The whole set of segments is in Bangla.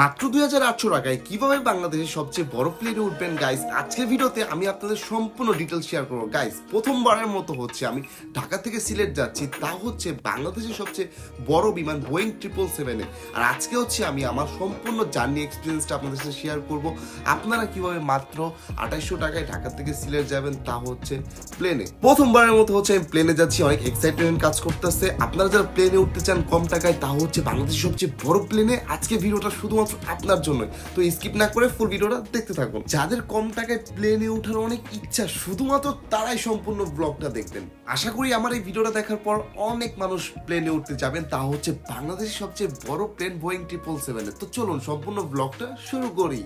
মাত্র দুই হাজার আটশো টাকায় কীভাবে বাংলাদেশের সবচেয়ে বড় প্লেনে উঠবেন? গাইস আজকের ভিডিওতে আমি আপনাদের সম্পূর্ণ ডিটেলস শেয়ার করব। গাইস প্রথমবারের মতো হচ্ছে আমি ঢাকা থেকে সিলেট যাচ্ছি। তা হচ্ছে বাংলাদেশের সবচেয়ে বড় বিমান বোয়িং ট্রিপল সেভেনে আর আজকে হচ্ছে আমি আমার সম্পূর্ণ জার্নি এক্সপিরিয়েন্সটা আপনাদের সাথে শেয়ার করব। আপনারা কীভাবে মাত্র আঠাইশশো টাকায় ঢাকা থেকে সিলেট যাবেন তা হচ্ছে প্লেনে প্রথমবারের মতো হচ্ছে আমি প্লেনে যাচ্ছি, অনেক এক্সাইটমেন্ট কাজ করতেছে। আপনারা যারা প্লেনে উঠতে চান কম টাকায় তা হচ্ছে বাংলাদেশের সবচেয়ে বড় প্লেনে আজকে ভিডিওটা শুধুমাত্র আপনার জন্য তো স্কিপ না করে ফুল ভিডিওটা দেখতে থাকুন। যাদের কম টাকায় প্লেনে ওঠার অনেক ইচ্ছা, শুধুমাত্র তারাই সম্পূর্ণ ব্লগটা দেখবেন। আশা করি আমার এই ভিডিওটা দেখার পর অনেক মানুষ প্লেনে উঠতে যাবেন। তা হচ্ছে বাংলাদেশের সবচেয়ে বড় প্লেন বোয়িং ট্রিপল সেভেনে তো চলুন, সম্পূর্ণ ব্লগটা শুরু করি।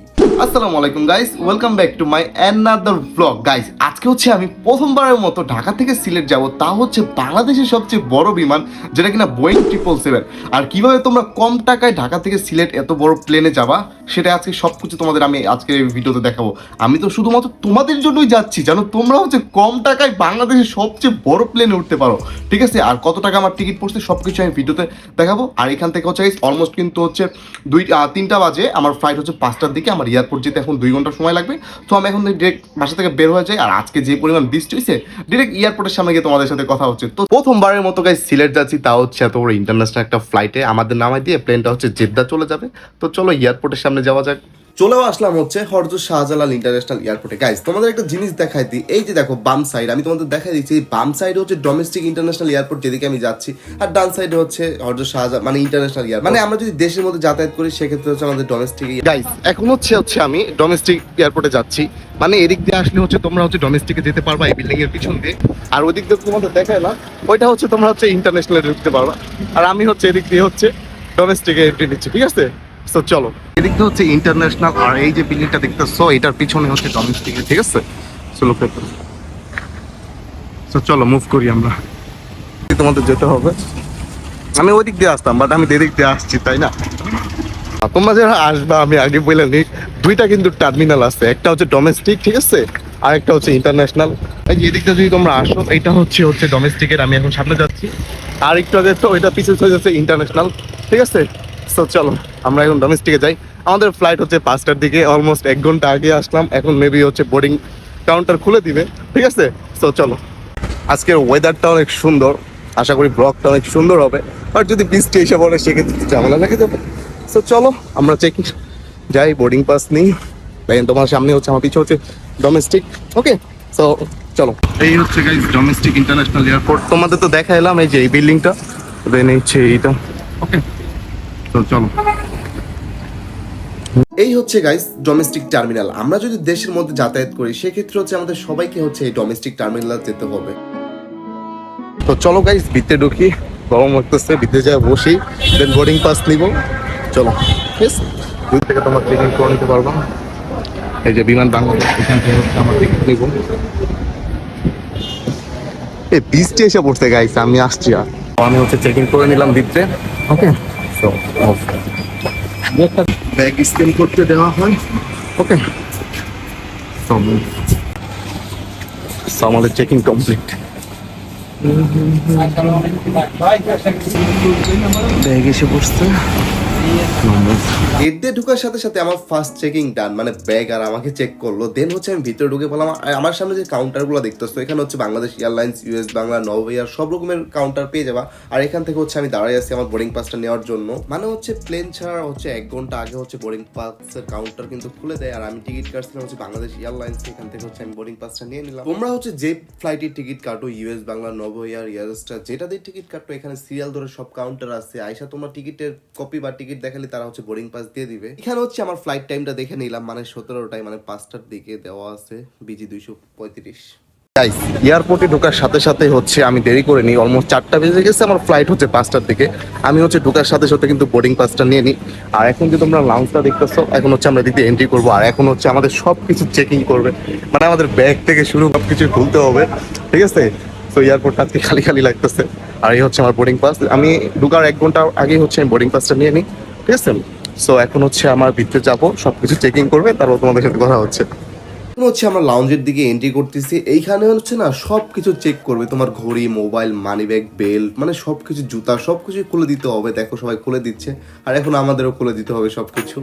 আসসালামু আলাইকুম guys welcome back to my another blog guys আজকে হচ্ছে আমি প্রথমবারের মতো ঢাকা থেকে সিলেট যাব। তা হচ্ছে বাংলাদেশের সবচেয়ে বড় বিমান, যেটা কিনা বোয়িং ট্রিপল সেভেন আর কীভাবে তোমরা কম টাকায় ঢাকা থেকে সিলেট এত বড় প্লেনে যাবা সেটা আজকে সব কিছু তোমাদের আমি আজকে এই ভিডিওতে দেখাবো। আমি তো শুধুমাত্র তোমাদের জন্যই যাচ্ছি, জানো? তোমরা হচ্ছে কম টাকায় বাংলাদেশের সবচেয়ে বড় প্লেনে উঠতে পারো, ঠিক আছে? আর কত টাকা আমার টিকিট পড়ছে সব কিছু আমি ভিডিওতে দেখাবো। আর এখান থেকে হচ্ছে অলমোস্ট কিন্তু হচ্ছে দুই তিনটা বাজে, আমার ফ্লাইট হচ্ছে পাঁচটার দিকে, আমার এয়ারপোর্ট যেতে এখন দুই ঘণ্টা সময় লাগবে। তো আমি এখন ডিরেক্ট বাসা থেকে বের হয়ে যাই, আর আজকে যে পরিমাণ বৃষ্টি হয়েছে ডিরেক্ট এয়ারপোর্টের সামনে গিয়ে তোমাদের সাথে কথা হচ্ছে। তো প্রথমবারের মতো গাই সিলেট যাচ্ছি তা হচ্ছে এত বড় ইন্টারন্যাশনাল একটা ফ্লাইটে আমাদের নামায় দিয়ে প্লেনটা হচ্ছে জেদ্দা চলে যাবে। তো চলো এয়ারপোর্টের সামনে যাওয়া যাক। চলেও আসলাম হচ্ছে হরজ শাহজালাল ইন্টারন্যাশনাল এয়ারপোর্টে। গাইজ তোমাদের একটা জিনিস দেখাই দিই এই যে দেখো বাম সাইড আমি তোমাদের দেখাই দিচ্ছি বাম সাইডে হচ্ছে ডোমেস্টিক ইন্টারন্যাশনাল এয়ারপোর্ট যেদিকে আমি যাচ্ছি আর ডান সাইডে হচ্ছে হরজ শাহজালাল মানে ইন্টারন্যাশনাল এয়ারপোর্ট মানে আমরা যদি দেশের মধ্যে যাতায়াত করি সেক্ষেত্রে হচ্ছে আমাদের ডোমেস্টিক গাইজ এখন হচ্ছে হচ্ছে আমি ডোমেস্টিক এয়ারপোর্টে যাচ্ছি। মানে এদিক দিয়ে আসলে হচ্ছে তোমরা হচ্ছে ডোমেস্টিকে যেতে পারবা এই বিল্ডিং এর পিছন দিয়ে। আর ওদিক দিয়ে তোমাদের দেখায় না ওইটা হচ্ছে তোমরা হচ্ছে ইন্টারন্যাশনালে ঢুকতে পারবা। আর আমি হচ্ছে এদিক দিয়ে হচ্ছে ডোমেস্টিকে এন্ট্রি নিচ্ছি ঠিক আছে? তো চলো। এদিক দিয়ে হচ্ছে ইন্টারন্যাশনাল আর এই যে বিল্ডিংটা দেখতেছো এটার পিছনে হচ্ছে ডোমেস্টিক ঠিক আছে? চলো তো চলো মুভ করি আমরা। তোমাদের যেতে হবে। আমি ওই দিক দিয়ে আসতাম বাট আমি এদিক দিয়ে আসছি তাই না? তোমরা যারা আসবা আমি আগে বলে নিই। দুইটা কিন্তু টার্মিনাল আছে একটা হচ্ছে ডোমেস্টিক ঠিক আছে? আর একটা হচ্ছে ইন্টারন্যাশনাল এই এদিকটা যদি তোমরা আসো এটা হচ্ছে হচ্ছে ডোমেস্টিকের আমি এখন সামনে যাচ্ছি। আর একটু আগে তো ওইটা পিছিয়ে হয়ে যাচ্ছে ইন্টারন্যাশনাল ঠিক আছে? তো চলো, আমরা এখন ডোমেস্টিকে যাই। আমাদের ফ্লাইট হচ্ছে পাঁচটার দিকে অলমোস্ট এক ঘণ্টা আগে আসলাম। এখন মেবি হচ্ছে বোর্ডিং কাউন্টার খুলে দিবে, ঠিক আছে? সো চলো। আজকের ওয়েদারটা অনেক সুন্দর, আশা করি ব্লগটা অনেক সুন্দর হবে। আর যদি বৃষ্টি এসে পড়ে, সেক্ষেত্রে ঝামেলা লেগে যাবে। সো চলো, আমরা চেকিং যাই বোর্ডিং পাস নিই। দেখেন তোমার সামনে হচ্ছে, আমার পিছু হচ্ছে ডোমেস্টিক ওকে সো চলো। এই হচ্ছে ডোমেস্টিক ইন্টারন্যাশনাল এয়ারপোর্ট তোমাদের তো দেখা এলাম এই যে এই বিল্ডিংটা দেন এইটা ওকে তো চলো। এই হচ্ছে গাইস ডোমেস্টিক টার্মিনাল আমরা যদি দেশের মধ্যে যাতায়াত করি সেক্ষেত্রে হচ্ছে আমাদের সবাইকে হচ্ছে এই ডোমেস্টিক টার্মিনাল যেতে হবে। তো চলো গাইস ভিতরে ঢুকি। গরম লাগতেছে ভিতরে যা বসি। দেন বোর্ডিং পাস নিব। চলো। বেশ দূর থেকে তোমার চেকিং করে নিতে পারবা। এই যে বিমান বাংলাদেশ এখান থেকে হচ্ছে আমার টিকিট নিব। এই বৃষ্টি এসে পড়ছে গাইস আমি আসছি আর। আমি হচ্ছে চেকিং করে নিলাম ভিতরে ওকে সো ব্যাগ স্ক্যান করতে দেওয়া হয়। ওকে। তো আমাদের চেকিং কমপ্লিট। ব্যাগ এসে পড়ছে গেট দিয়ে ঢুকার সাথে সাথে আমার ফার্স্ট চেকিং ডান মানে ব্যাগ আর আমাকে চেক করল। দেন হচ্ছে আমি ভিতরে ঢুকে আর আমার সামনে যে কাউন্টারগুলো দেখতেছো এখানে হচ্ছে Bangladesh airlines US Bangla Novo air সব রকমের কাউন্টার পেয়ে যাবা। আর এখান থেকে হচ্ছে আমি দাঁড়াই আছি আমার বোর্ডিং পাসটা নেওয়ার জন্য। মানে হচ্ছে প্লেন ছাড়া হচ্ছে এক ঘণ্টা আগে হচ্ছে বোর্ডিং পাসের কাউন্টার কিন্তু খুলে দেয়। আর আমি টিকিট কাটছিলাম হচ্ছে বাংলাদেশ এয়ারলাইন্স এখান থেকে হচ্ছে আমি বোর্ডিং পাসটা নিয়ে নিলাম। তোমরা হচ্ছে যে ফ্লাইটের টিকিট কাটো ইউএস বাংলা নভ এয়ার এয়ারস্টার যেটা দিয়ে টিকিট কাটো এখানে সিরিয়াল ধরে সব কাউন্টার আছে। আইসা তোমার টিকিটের কপি বা টিকিট দেখালে তারা হচ্ছে বোর্ডিং পাস দিয়ে দিবে। এখানে হচ্ছে আমার ফ্লাইট টাইমটা দেখে নিলাম মানে সতেরোটায় মানে পাঁচটার দিকে দেওয়া আছে বিজি দুইশো পঁয়ত্রিশ। এয়ারপোর্টে ঢোকার সাথে সাথে হচ্ছে আমি দেরি করে নিই অলমোস্ট চারটা বেজে গেছে, আমার ফ্লাইট হচ্ছে পাঁচটার দিকে। আমি হচ্ছে ঢোকার সাথে সাথে কিন্তু বোর্ডিং পাসটা নিয়ে নিই। আর এখন যে তোমরা লাউন্সটা দেখতেছো, এখন হচ্ছে আমরা দিতে এন্ট্রি করব। আর এখন হচ্ছে আমাদের সব কিছু চেকিং করবে। মানে আমাদের ব্যাগ থেকে শুরু সব কিছু খুলতে হবে। ঠিক আছে? তো এয়ারপোর্টটা আজকে খালি খালি লাগতেছে। আর এই হচ্ছে আমার বোর্ডিং পাস আমি ঢোকার এক ঘণ্টা আগে হচ্ছে আমি বোর্ডিং পাসটা নিয়ে নিই। ঠিক আছে? সো এখন হচ্ছে আমার ভিতরে যাব সবকিছু চেকিং করবে তারপর তোমাদের সাথে কথা হচ্ছে। হচ্ছে আমরা লাউঞ্জের দিকে এন্ট্রি করতেছি। এইখানে হচ্ছে না সব কিছু চেক করবে। তোমার ঘড়ি মোবাইল মানি ব্যাগ বেল্ট মানে সব কিছু জুতা সব কিছু খুলে দিতে হবে। দেখো সবাই খুলে দিচ্ছে। আর এখন আমাদেরও খুলে দিতে হবে সব কিছু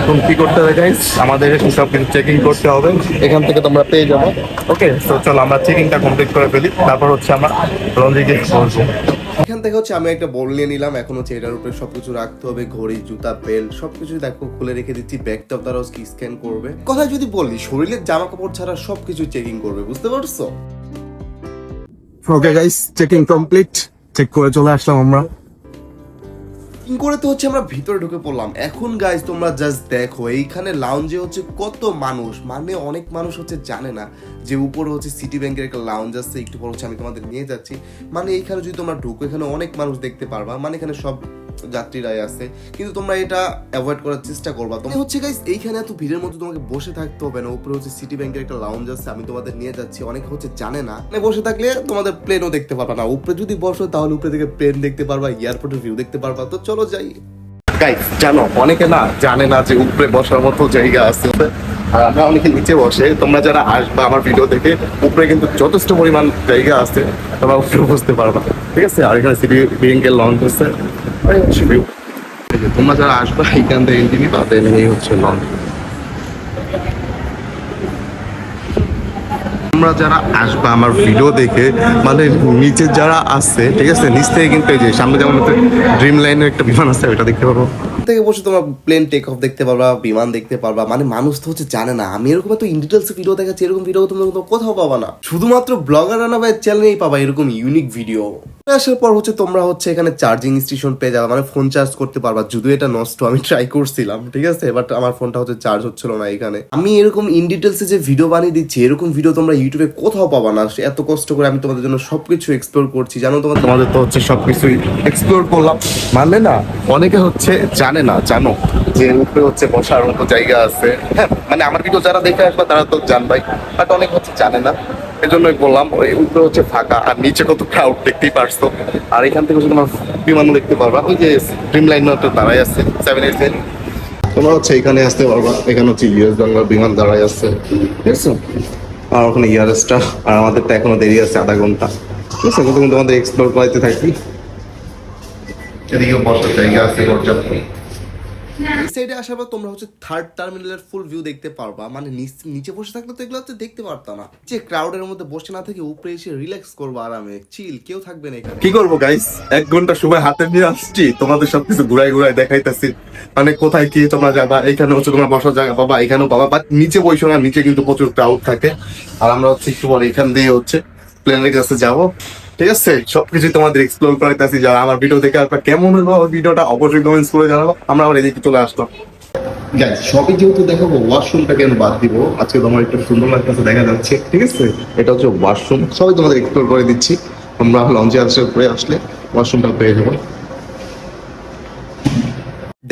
এখন কি করতে হবে গাইস আমাদের সব কিছু চেকিং করতে হবে। এখান থেকে তোমরা পেয়ে যাব। ওকে তো চলো আমরা চেকিংটা কমপ্লিট করে ফেলি। তারপর হচ্ছে আমরা লঞ্চে গিয়ে বসবো। এখান থেকে হচ্ছে আমি একটা বল নিয়ে নিলাম। এখন হচ্ছে এটার উপরে সবকিছু রাখতে হবে। ঘড়ি, জুতা বেল্ট সবকিছু দেখো খুলে রেখে দিচ্ছি। ব্যাগটাও তারা স্ক্যান করবে। কথা যদি বলি, শরীরের জামা কাপড় ছাড়া সবকিছু চেকিং করবে, বুঝতে পারছ? Okay guys checking complete check করে চলে আসলাম আমরা। করে তো হচ্ছে আমরা ভিতরে ঢুকে পড়লাম। এখন গাইজ তোমরা জাস্ট দেখো, এইখানে লাউঞ্জে হচ্ছে কত মানুষ? মানে অনেক মানুষ হচ্ছে জানে না যে উপরে হচ্ছে সিটি ব্যাংকের একটা লাউঞ্জ আছে, একটু পর হচ্ছে আমি তোমাদের নিয়ে যাচ্ছি। মানে এইখানে যদি তোমরা ঢুকো, এখানে অনেক মানুষ দেখতে পারবা। মানে এখানে সব যাত্রীরাই আছে। কিন্তু তোমরা এটা অ্যাভয়েড করার চেষ্টা করবা। তোমরা হচ্ছে গাইজ এইখানে এত ভিড়ের মধ্যে তোমাকে বসে থাকতে হবে না। উপরে হচ্ছে সিটি ব্যাংকের একটা লাউঞ্জ আছে, আমি তোমাদের নিয়ে যাচ্ছি। অনেক হচ্ছে জানে না। মানে বসে থাকলে তোমাদের প্লেনও দেখতে পারবা না। উপরে যদি বসো, তাহলে উপরে থেকে প্লেন দেখতে পারবা এয়ারপোর্টের ভিউ দেখতে পারবা। তো চলো যাই। গাইস জানো, অনেকে না জানে না যে উপরে বসার মতো জায়গা আছে। আর আমরা অনেকে নিচে বসে, তোমরা যারা আসবা আমার ভিডিও দেখে, উপরে কিন্তু যথেষ্ট পরিমাণ জায়গা আছে, তোমরা উপরে বসতে পারবা। ঠিক আছে? আর এখানে সিটি ব্যাংকের লঞ্চ আছে। তোমরা যারা আসবা এখান থেকে এই হচ্ছে লঞ্চ। তোমরা যারা আসবা আমার ভিডিও দেখে মানে নিচে যারা আছে ঠিক আছে নিচ থেকে কিন্তু এই যে সামনে যেমন ড্রিম লাইনের একটা বিমান আছে ওটা দেখতে পারব থেকে বসে তোমরা প্লেন টেক অফ দেখতে পারবা বিমান দেখতে পারবা মানে মানুষ তো হচ্ছে জানে না। আমি এরকম এত ইন ডিটেলস ভিডিও দেখাচ্ছি এরকম ভিডিও তোমরা কোথাও- কোথাও পাবা না। শুধুমাত্র ব্লগার রানা ভাই চ্যানেলেই পাবা এরকম ইউনিক ভিডিও আসার পর হচ্ছে তোমরা হচ্ছে এখানে চার্জিং স্টেশন পেয়ে যাবে মানে ফোন চার্জ করতে পারবা। যদিও এটা নষ্ট, আমি ট্রাই করছিলাম, ঠিক আছে? বাট আমার ফোনটা হচ্ছে চার্জ হচ্ছিল না এখানে। আমি এরকম ইন ডিটেলসে যে ভিডিও বানিয়ে দিচ্ছি, এরকম ভিডিও তোমরা ইউটিউবে কোথাও পাবা না। এত কষ্ট করে আমি তোমাদের জন্য সবকিছু এক্সপ্লোর করছি। জানো তোমার তোমাদের তো হচ্ছে সবকিছুই এক্সপ্লোর করলাম। মানে না, অনেকে হচ্ছে জানে না, জানো। যে উপরে হচ্ছে বসার মতো জায়গা আছে। হ্যাঁ মানে আমার ভিডিও যারা দেখে আসবা, তারা তো জানবাই। বাট অনেক হচ্ছে জানে না। এজন্যই বললাম ওই উপরে হচ্ছে ফাঁকা আর নিচে কত ক্রাউড দেখতেই পারছ। আর এখান থেকে হচ্ছে তোমার বিমানও দেখতে পারবা। ওই যে ড্রিম লাইন দাঁড়াই আছে সেভেন এইট তোমরা হচ্ছে এখানে আসতে পারবা। এখানে হচ্ছে ইউএস বাংলার বিমান দাঁড়াই আছে ঠিক আছে? আর ওখানে ইয়ারেস্টটা আর আমাদের তো এখনও দেরি আছে আধা ঘণ্টা। ঠিক আছে কিন্তু তোমাদের এক্সপ্লোর করাইতে থাকি। এদিকেও বসার জায়গা আছে পর্যাপ্ত এই সাইডে আসার পর তোমরা হচ্ছে থার্ড টার্মিনালের ফুল ভিউ দেখতে পারবা। মানে নিচে বসে থাকলে তো এগুলো হচ্ছে দেখতে পারতা না। যে ক্রাউডের মধ্যে বসে না থেকে উপরে এসে রিল্যাক্স করব আরামে। চিল কেউ থাকবে না এখানে। কি করব গাইস এক ঘণ্টা সময় হাতে নিয়ে আসছি। তোমাদের সবকিছু ঘুরাই ঘুরাই দেখাইতেছি। মানে কোথায় কি তোমরা যাবা? এখানে হচ্ছে তোমরা বসার জায়গা পাবা এখানেও পাবা। বাট নিচে বসো না নিচে কিন্তু প্রচুর ক্রাউড থাকে। আর আমরা হচ্ছে একটু পরে এখান দিয়ে হচ্ছে প্লেনের কাছে যাব। ঠিক আছে? সবকিছু তোমাদের এক্সপ্লোর করাইতেছি যারা আমার ভিডিও দেখে আপনার কেমন হলো ভিডিওটা অবশ্যই কমেন্টস করে জানাব। আমরা আবার এদিকে চলে আসলাম। গাইস সবই যেহেতু দেখাবো ওয়াশরুমটা কেন বাদ দিব? আজকে তোমার একটু সুন্দর লাগতেছে দেখা যাচ্ছে। ঠিক আছে? এটা হচ্ছে ওয়াশরুম সবাই তোমাদের এক্সপ্লোর করে দিচ্ছি। আমরা লঞ্চে আসার পরে আসলে ওয়াশরুমটা পেয়ে যাব।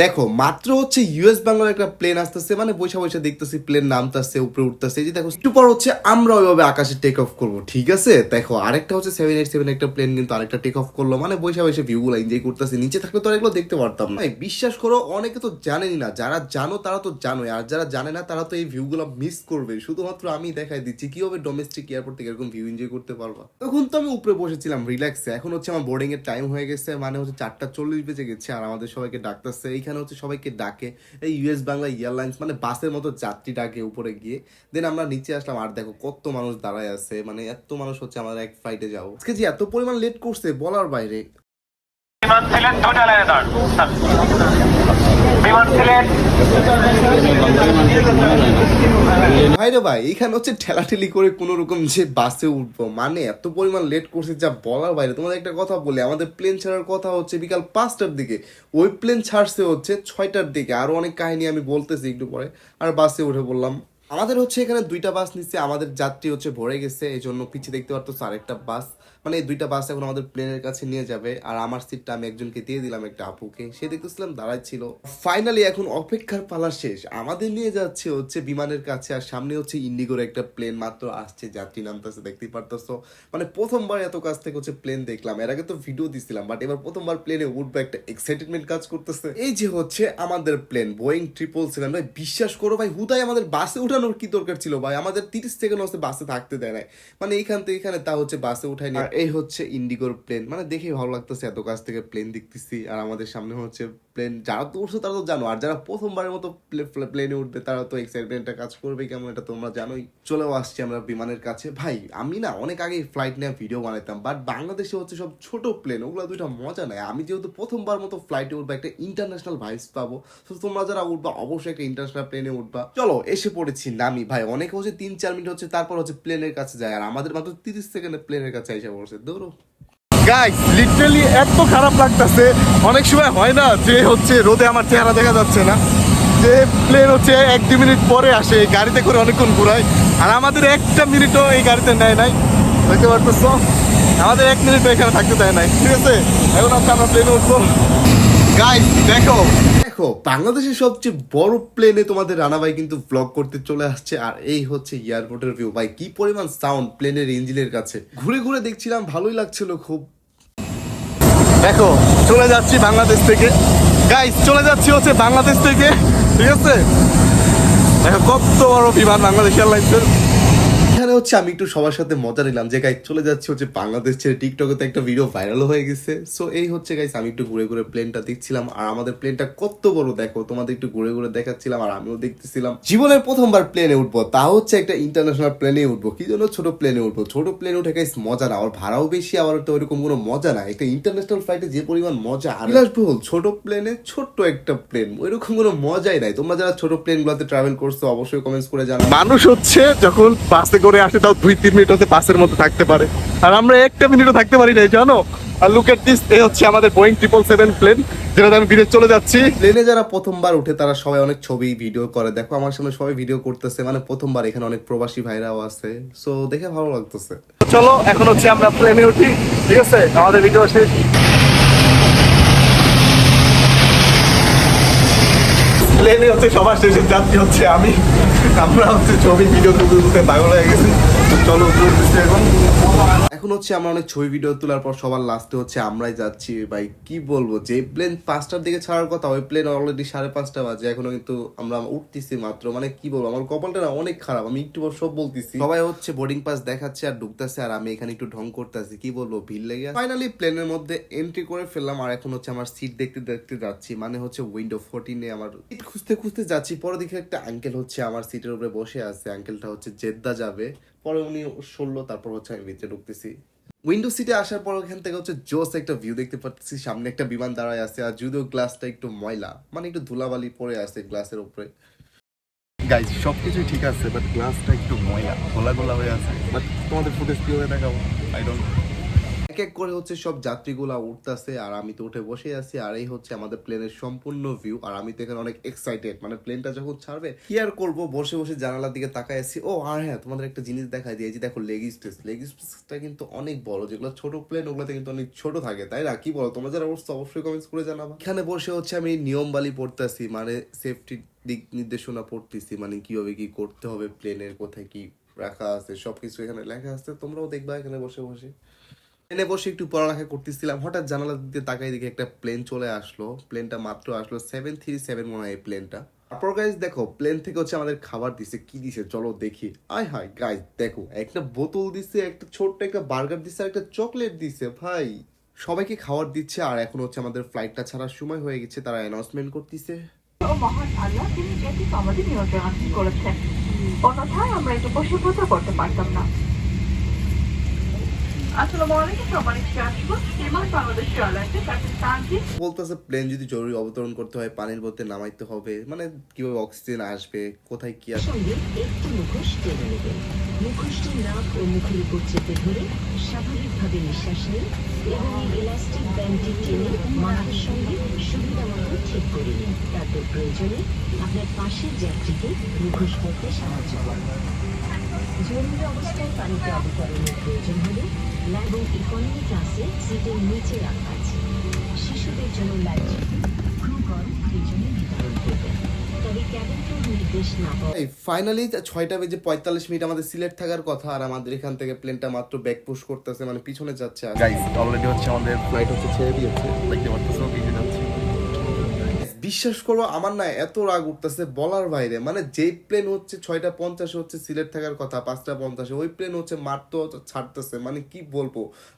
দেখো, মাত্র হচ্ছে ইউএস বাংলার একটা প্লেন আসতেছে মানে বৈশা বৈশা দেখতেছি প্লেন নামতেছে, উপরে উঠতেছে। যে দেখো একটু পর হচ্ছে, আমরা ওইভাবে আকাশে টেক অফ করব, ঠিক আছে? দেখো, আরেকটা হচ্ছে সেভেন এইট সেভেন একটা প্লেন কিন্তু আরেকটা টেক অফ করল মানে বৈশা বৈশা ভিউগুলো এনজয় করতেছে। নিচে থাকলে তো এগুলো দেখতে পারতাম না। বিশ্বাস করো, অনেকে তো জানেনই না, যারা জানো তারা তো জানোই, আর যারা জানে না তারা তো এই ভিউগুলো মিস করবে শুধুমাত্র আমি দেখাই দিচ্ছি, কীভাবে ডোমেস্টিক এয়ারপোর্ট থেকে এরকম ভিউ এনজয় করতে পারবা? তখন তো আমি উপরে বসেছিলাম রিল্যাক্সে এখন হচ্ছে আমার বোর্ডিং এর টাইম হয়ে গেছে মানে হচ্ছে চারটা চল্লিশ বেজে গেছে, আর আমাদের সবাইকে ডাকতেছে এইখানে হচ্ছে সবাইকে ডাকে। এই ইউএস বাংলা এয়ারলাইন্স মানে বাসের মতো যাত্রী ডাকে উপরে গিয়ে। দেন আমরা নিচে আসলাম, আর দেখো কত মানুষ দাঁড়ায় আছে। মানে এত মানুষ হচ্ছে আমাদের এক ফ্লাইটে যাব। আজকে যে এত পরিমাণ লেট করছে, বলার বাইরে। বিমান সিলেট দুটা লাইনে দাঁড় ভাই এখানে হচ্ছে ঠেলাঠেলি করে রকম যে বাসে উঠবো। মানে এত পরিমাণ লেট করছে যা বলার বাইরে। তোমাদের একটা কথা আমাদের প্লেন ছাড়ার কথা হচ্ছে বিকাল পাঁচটার দিকে। ওই প্লেন ছাড়ছে হচ্ছে ছয়টার দিকে। আরও অনেক কাহিনী আমি বলতেছি একটু পরে। আর বাসে উঠে বললাম আমাদের হচ্ছে এখানে দুইটা বাস নিচ্ছে। আমাদের যাত্রী হচ্ছে ভরে গেছে। এই জন্য পিছিয়ে দেখতে পারতো আরেকটা বাস। মানে এই দুইটা বাস এখন আমাদের প্লেনের কাছে নিয়ে যাবে। আর আমার সিটটা আমি একজনকে দিয়ে দিলাম, একটা আপুকে। সে দেখতেছিলাম দাঁড়াই ছিল। ফাইনালি এখন অপেক্ষার পালা শেষ। আমাদের নিয়ে যাচ্ছে হচ্ছে বিমানের কাছে, আর সামনে হচ্ছে ইন্ডিগোর একটা প্লেন মাত্র আসছে, যাত্রী নামতেছে, দেখতেই পারতেছো? মানে প্রথমবার এত কাছ থেকে হচ্ছে প্লেন দেখলাম। এর আগে তো ভিডিও দিছিলাম বাট এবার প্রথমবার প্লেনে উঠবো, একটা এক্সাইটেডমেন্ট কাজ করতেছে। এই যে হচ্ছে আমাদের প্লেন বোয়িং ট্রিপল সেভেন ভাই, বিশ্বাস করো ভাই হুদাই আমাদের বাসে উঠানোর কি দরকার ছিল ভাই? আমাদের তিরিশ সেকেন্ড হচ্ছে বাসে থাকতে দেয় নাই। মানে এইখান থেকে এখানে তা হচ্ছে বাসে উঠাই আর এই হচ্ছে ইন্ডিগোর প্লেন মানে দেখে ভালো লাগতেছে, এত কাছ থেকে প্লেন দেখতেছি। আর আমাদের সামনে হচ্ছে প্লেন যারা তো উঠছে তারা তো জানো, আর যারা প্রথমবারের মতো প্লেনে উঠবে, তারা তো এক্সাইটমেন্টটা কাজ করবে কেমন, এটা তোমরা জানোই। চলেও আসছি আমরা বিমানের কাছে। ভাই, আমি না অনেক আগে ফ্লাইট নিয়ে ভিডিও বানাইতাম বাট বাংলাদেশে হচ্ছে সব ছোট প্লেন ওগুলো দুইটা মজা নেয় আমি যেহেতু প্রথমবার মতো ফ্লাইটে উঠবো, একটা ইন্টারন্যাশনাল ভাইস পাবো। তো তোমরা যারা উঠবা, অবশ্যই একটা ইন্টারন্যাশনাল প্লেনে উঠবা। চলো, এসে পড়েছি নামি। ভাই, অনেকে হচ্ছে তিন চার মিনিট হচ্ছে, তারপর হচ্ছে প্লেনের কাছে যায়, আর আমাদের মাত্র তিরিশ সেকেন্ডে প্লেনের কাছে এসে পড়ছে। দৌড়ো। গাইস লিটারালি এত খারাপ লাগতেছে। অনেক সময় হয় না যে হচ্ছে রোদে আমার চেহারা দেখা যাচ্ছে না। যে প্লেন হচ্ছে এক দু মিনিট পরে আসে গাড়িতে করে অনেকক্ষণ ঘুরায়। আর আমাদের একটা মিনিটও এই গাড়িতে নেয় নাই। বুঝতে পারতেছো? আমাদের এক মিনিটও এখানে থাকতে দেয় নাই। ঠিক আছে? এখন হচ্ছে আমরা প্লেনে উঠবো। গাইস দেখো। দেখো বাংলাদেশের সবচেয়ে বড় প্লেনে তোমাদের রানা ভাই কিন্তু ব্লগ করতে চলে আসছে। আর এই হচ্ছে এয়ারপোর্টের ভিউ ভাই, কি পরিমাণ সাউন্ড প্লেনের ইঞ্জিনের কাছে। ঘুরে ঘুরে দেখছিলাম, ভালোই লাগছিল খুব। দেখো, চলে যাচ্ছি বাংলাদেশ থেকে। গাইস চলে যাচ্ছি হচ্ছে বাংলাদেশ থেকে, ঠিক আছে? দেখো, কত বড় বিমান বাংলাদেশ এয়ারলাইন্সের হচ্ছে আমি একটু সবার সাথে মজা নিলাম। যে গাইজ চলে যাচ্ছে হচ্ছে বাংলাদেশ ছেড়ে টিকটকে তো একটা ভিডিও ভাইরাল হয়ে গেছে। সো এই হচ্ছে গাইজ আমি একটু ঘুরে ঘুরে প্লেনটা দেখছিলাম। আর আমাদের প্লেনটা কত বড় দেখো তোমাদের একটু ঘুরে ঘুরে দেখাচ্ছিলাম আর আমিও দেখতেছিলাম। জীবনের প্রথমবার প্লেনে উঠবো তা হচ্ছে একটা ইন্টারন্যাশনাল প্লেনে উঠবো। কি জন্য ছোট প্লেনে উঠবো? ছোট প্লেনে উঠে গাইজ মজা না আর ভাড়াও বেশি আবার তো ওইরকম কোনো মজা না। একটা ইন্টারন্যাশনাল ফ্লাইটে যে পরিমাণ মজা আর বিলাসবহুল ছোট প্লেনে ছোট্ট একটা প্লেন ওইরকম কোনো মজাই নাই। তোমরা যারা ছোট প্লেন গুলোতে ট্রাভেল করছ অবশ্যই কমেন্টস করে জানাও। মানুষ হচ্ছে যখন বাসে করে আসে তাও দুই তিন মিনিট হচ্ছে বাসের মধ্যে থাকতে পারে। আর আমরা একটা মিনিটও থাকতে পারি না জানো? আর লুক এট দিস এই হচ্ছে আমাদের বোয়িং ট্রিপল সেভেন প্লেন যেটাতে আমি বিদেশ চলে যাচ্ছি। প্লেনে যারা প্রথমবার উঠে তারা সবাই অনেক ছবি ভিডিও করে। দেখো আমার সামনে সবাই ভিডিও করতেছে মানে প্রথমবার এখানে অনেক প্রবাসী ভাইরাও আছে। সো দেখে ভালো লাগতেছে। চলো এখন হচ্ছে আমরা প্লেনে উঠি ঠিক আছে? আমাদের ভিডিও শেষ। প্লেনে হচ্ছে সবার শেষে যাত্রী হচ্ছে আমি। আমরা হচ্ছে ছবি ভিডিও তুলতে তুলতে পাগল হয়ে গেছি। চলো এখন। এখন হচ্ছে আমরা অনেক ছবি ভিডিও তোলার পর সবার লাস্টে হচ্ছে আমরাই যাচ্ছি। ভাই, কি বলব? যে প্লেন পাঁচটার দিকে ছাড়ার কথা, ওই প্লেন অলরেডি সাড়ে পাঁচটা বাজে। এখনও কিন্তু আমরা উঠতেছি মাত্র। মানে কি বলব? আমার কপালটা না অনেক খারাপ। আমি একটু সব বলতেছি। সবাই হচ্ছে বোর্ডিং পাস দেখাচ্ছে আর ঢুকতেছে আর আমি এখানে একটু ঢং করতেছি। কি বলব? ভিড় লেগে ফাইনালি প্লেনের মধ্যে এন্ট্রি করে ফেললাম আর এখন হচ্ছে আমার সিট দেখতে দেখতে যাচ্ছি। মানে হচ্ছে উইন্ডো ফোরটিনে আমার সিট খুঁজতে খুঁজতে যাচ্ছি। পরে দেখে একটা আঙ্কেল হচ্ছে আমার সিটের উপরে বসে আছে। আঙ্কেলটা হচ্ছে জেদ্দা যাবে। পরে উনি সরলো তারপর হচ্ছে আমি ভিতরে ঢুকতেছি। উইন্ডো সিটে আসার পর ওখান থেকে হচ্ছে জোস একটা ভিউ দেখতে পাচ্ছি, সামনে একটা বিমান দাঁড়ায় আছে, আর যদিও গ্লাসটা একটু ময়লা মানে একটু ধুলাবালি পরে আছে গ্লাসের উপরে। গাইজ সব ঠিক আছে বাট গ্লাসটা একটু ময়লা গোলা গোলা হয়ে আছে বাট তোমাদের ফুটেজ কি হয়ে দেখাবো? আই ডোন্ট এক এক করে হচ্ছে সব যাত্রীগুলা উঠতেছে, আর আমি তো উঠে বসে আছি, আর এই হচ্ছে আমাদের প্লেনের সম্পূর্ণ ভিউ আর আমি তো এখানে অনেক এক্সাইটেড মানে প্লেনটা যখন ছাড়বে, কি আর করব? বসে বসে জানালার দিকে তাকায় আছি। ও, আর হ্যাঁ তোমাদের একটা জিনিস দেখাই দিয়েছি, দেখো লেগ স্পেস লেগ স্পেসটা কিন্তু অনেক বড়, যেগুলো ছোট প্লেন ওগুলোতে কিন্তু অনেক ছোট থাকে, তাই না? কি বলো, তোমরা যারা উঠছো, অবশ্যই কমেন্টস করে জানাবা। এখানে বসে হচ্ছে আমি নিয়ম বালি পড়তেছি মানে সেফটি দিক নির্দেশনা পড়তেছি মানে কীভাবে কি করতে হবে প্লেনের কোথায় কি রাখা আছে, সবকিছু এখানে লেখা আছে, তোমরাও দেখবা এখানে বসে বসে। প্লেনে বসে একটু পড়ালেখা করতেছিলাম। হঠাৎ জানালা দিকে তাকাই দেখে একটা প্লেন চলে আসলো। প্লেনটা মাত্র আসলো সেভেন থ্রি সেভেন মনে হয় এই প্লেনটা তারপর গাইজ দেখো প্লেন থেকে হচ্ছে আমাদের খাবার দিছে, কি দিছে? চলো দেখি। আয় হায় গাইজ দেখো, একটা বোতল দিছে, একটা ছোট্ট একটা বার্গার দিছে, আর একটা চকলেট দিছে, ভাই। সবাইকে খাবার দিচ্ছে, আর এখন হচ্ছে আমাদের ফ্লাইটটা ছাড়ার সময় হয়ে গেছে, তারা অ্যানাউন্সমেন্ট করতেছে। আমরা এটা বসীভূত করতে পারতাম না আসসালামু আলাইকুম সম্মানিত রাষ্ট্রপতি বিমান বাংলাদেশ এয়ারলাইন্সের ক্যাপ্টেন তানজিদ বলতেছে প্লেন যদি জরুরি অবতরণ করতে হয় পানির মধ্যে নামাইতে হবে। মানে কীভাবে অক্সিজেন আসবে কোথায় কি আসবে? একটি মুখোশ টেনে নেবেন মুখোশটি নাক ও মুখের উপর চেপে ধরে স্বাভাবিকভাবে নিঃশ্বাস নিন এবং এই ইলাস্টিক ব্যান্ডটি টেনে মাথার সঙ্গে সুবিধা মতো ঠিক করে নিন। তারপর প্রয়োজনে আপনার পাশের যাত্রীকে মুখোশ পরতে সাহায্য করুন। জরুরি অবস্থায় পানিতে অবতরণের প্রয়োজন হলে এবং ইকোনমি ক্লাসে সিটের নিচে রাখা আছে। শিশুদের জন্য লাইফ ক্রুগল দুজনে বিতরণ করবে। তবে ক্যাবিন ক্রু নির্দেশ না ফাইনালি ছয়টা বেজে পঁয়তাল্লিশ মিনিট আমাদের সিলেট থাকার কথা আর আমাদের এখান থেকে প্লেনটা মাত্র ব্যাক পুশ করতেছে মানে পিছনে যাচ্ছে গাইস অলরেডি হচ্ছে আমাদের ফ্লাইট হচ্ছে ছেড়ে দিয়েছে। দেখতে বিশ্বাস করব আমার না এত রাগ উঠতেছে বলার বাইরে। মানে যেই প্লেন হচ্ছে ছয়টা পঞ্চাশে হচ্ছে সিলেট থাকার কথা, পাঁচটা পঞ্চাশে, ওই প্লেন হচ্ছে মারতো ছাড়তেছে। মানে কি বলব?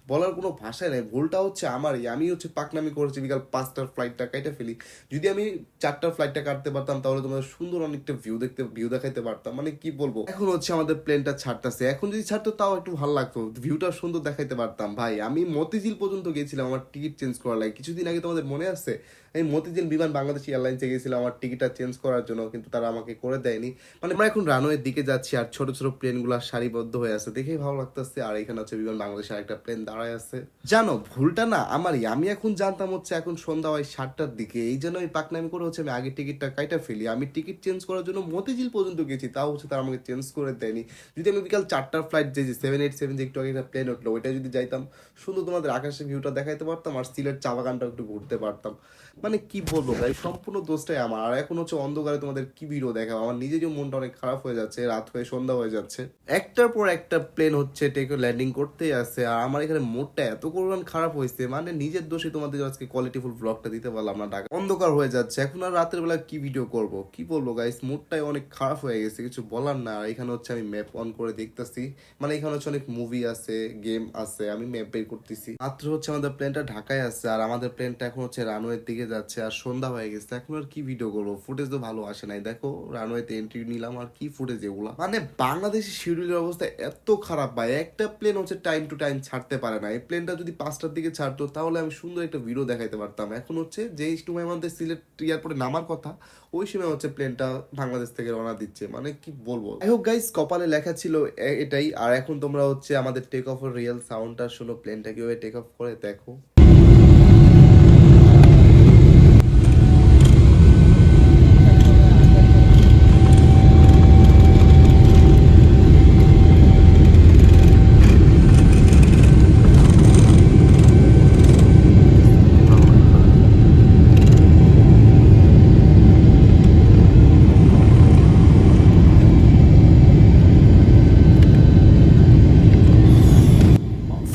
বলার কোনো ভাষায় নেই। ভুলটা হচ্ছে আমারই। আমি হচ্ছে পাকনামি করেছি বিকাল পাঁচটার ফ্লাইটটা কাইটা ফেলি। যদি আমি চারটার ফ্লাইটটা কাটতে পারতাম, তাহলে তোমাদের সুন্দর অনেকটা ভিউ দেখতে ভিউ দেখাইতে পারতাম। মানে কি বলব? এখন হচ্ছে আমাদের প্লেনটা ছাড়তেছে। এখন যদি ছাড়তো, তাও একটু ভালো লাগতো। ভিউটা সুন্দর দেখাইতে পারতাম। ভাই, আমি মতিঝিল পর্যন্ত গেছিলাম আমার টিকিট চেঞ্জ করার লাগে। কিছুদিন আগে তোমাদের মনে আছে? এই মতিঝিল বিমান বাংলাদেশ এয়ারলাইন্সে গেছিলাম আমার টিকিটটা চেঞ্জ করার জন্য, কিন্তু তারা আমাকে করে দেয়নি। মানে আমরা এখন রানওয়ের দিকে যাচ্ছি, আর ছোট ছোট প্লেনগুলো সারিবদ্ধ হয়ে আছে, দেখেই ভালো লাগতেছে। আর এখানে হচ্ছে বিমান বাংলাদেশের আরেকটা প্লেন দাঁড়ায় আছে। জানো, ভুলটা না আমারই। আমি এখন জানতাম হচ্ছে এখন সন্ধ্যা হয় সাতটার দিকে, এই জন্য আমি পাকনামি করে হচ্ছে আমি আগে টিকিটটা কাইটা ফেলি। আমি টিকিট চেঞ্জ করার জন্য মতিঝিল পর্যন্ত গেছি, তাও হচ্ছে তারা আমাকে চেঞ্জ করে দেয়নি। যদি আমি বিকাল চারটার ফ্লাইট যে সেভেন এইট সেভেন যে একটু আগে একটা প্লেন উঠল ওইটা যদি যাইতাম, শুধু তোমাদের আকাশের ভিউটা দেখাইতে পারতাম, আর সিলেট চা বাগানটা একটু ঘুরতে পারতাম। মানে কি বলব ভাই সম্পূর্ণ দোষটাই আমার। আর এখন হচ্ছে অন্ধকারে তোমাদের কি ভিডিও দেখাবো? আমার নিজেরও মনটা অনেক খারাপ হয়ে যাচ্ছে, রাত হয়ে, সন্ধ্যা হয়ে যাচ্ছে। একটার পর একটা প্লেন হচ্ছে টেকে ল্যান্ডিং করতেই আছে আর আমার এখানে মোডটা এত পরিমাণ খারাপ হয়েছে মানে নিজের দোষে তোমাদের আজকে কোয়ালিটিফুল ব্লগটা দিতে পারলাম না টাকা। অন্ধকার হয়ে যাচ্ছে। এখন আর রাতের বেলা কি ভিডিও করব? কি বলব গাইস মুডটাই অনেক খারাপ হয়ে গেছে, কিছু বলার না। আর এখানে হচ্ছে আমি ম্যাপ অন করে দেখতেছি। মানে এখানে হচ্ছে অনেক মুভি আছে গেম আছে, আমি ম্যাপ বের করতেছি। মাত্র হচ্ছে আমাদের প্লেনটা ঢাকায় আছে আর আমাদের প্লেনটা এখন হচ্ছে রানওয়ের দিকে যাচ্ছে আর সন্ধ্যা হয়ে গেছে। এখন আর কি ভিডিও করব? ফুটেজ তো ভালো আসে নাই। দেখো রানওয়েতে এন্ট্রি নিলাম আর কি ফুটেজ এগুলা মানে বাংলাদেশের শিডিউলের অবস্থা এত খারাপ ভাই। একটা প্লেন হচ্ছে টাইম টু টাইম ছাড়তে পারে না। এই প্লেনটা যদি পাঁচটার দিকে ছাড়তো, তাহলে আমি সুন্দর একটা ভিডিও দেখাইতে পারতাম। এখন হচ্ছে যেই সময় আমাদের সিলেট এয়ারপোর্টে নামার কথা, ওই সময় হচ্ছে প্লেনটা বাংলাদেশ থেকে রওনা দিচ্ছে। মানে কি বলব? যাই হোক গাইস কপালে লেখা ছিল এটাই আর এখন তোমরা হচ্ছে আমাদের টেক অফের রিয়েল সাউন্ডটা শোনো। প্লেনটা কীভাবে টেক অফ করে, দেখো।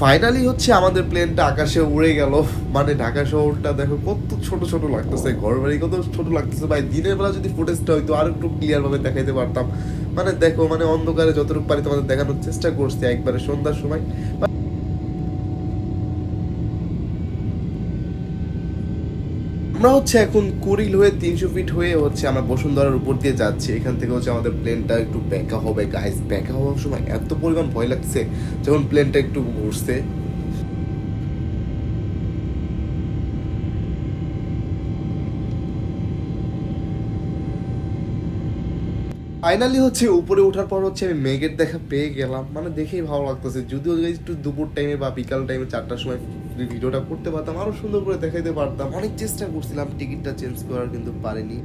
ফাইনালি হচ্ছে আমাদের প্লেনটা আকাশে উড়ে গেল। মানে ঢাকা শহরটা দেখো কত ছোট ছোট লাগতেছে, ঘর বাড়ি কত ছোট লাগতেছে। ভাই, দিনের বেলা যদি ফুটেজটা হয়তো আর একটু ক্লিয়ার ভাবে দেখাইতে পারতাম। মানে দেখো মানে অন্ধকারে যতটুকু পারি তোমাদের দেখানোর চেষ্টা করছি একবারে সন্ধ্যার সময়। আমরা হচ্ছে এখন কুড়িল হয়ে তিনশো ফিট হয়ে হচ্ছে আমরা বসুন্ধরার উপর দিয়ে যাচ্ছি। এখান থেকে হচ্ছে আমাদের প্লেনটা একটু ব্যাকা হবে। গাইস ব্যাকা হওয়ার সময় এত পরিমাণ ভয় লাগছে যখন প্লেনটা একটু ঘুরছে ফাইনালি হচ্ছে উপরে ওঠার পর হচ্ছে আমি মেঘের দেখা পেয়ে গেলাম। মানে দেখেই ভালো লাগতেছে। যদিও যদি একটু দুপুর টাইমে বা বিকাল টাইমে চারটার সময় ভিডিওটা করতে পারতাম আরও সুন্দর করে দেখাইতে পারতাম। অনেক চেষ্টা করছিলাম, টিকিটটা চেঞ্জ করার, কিন্তু পারিনি।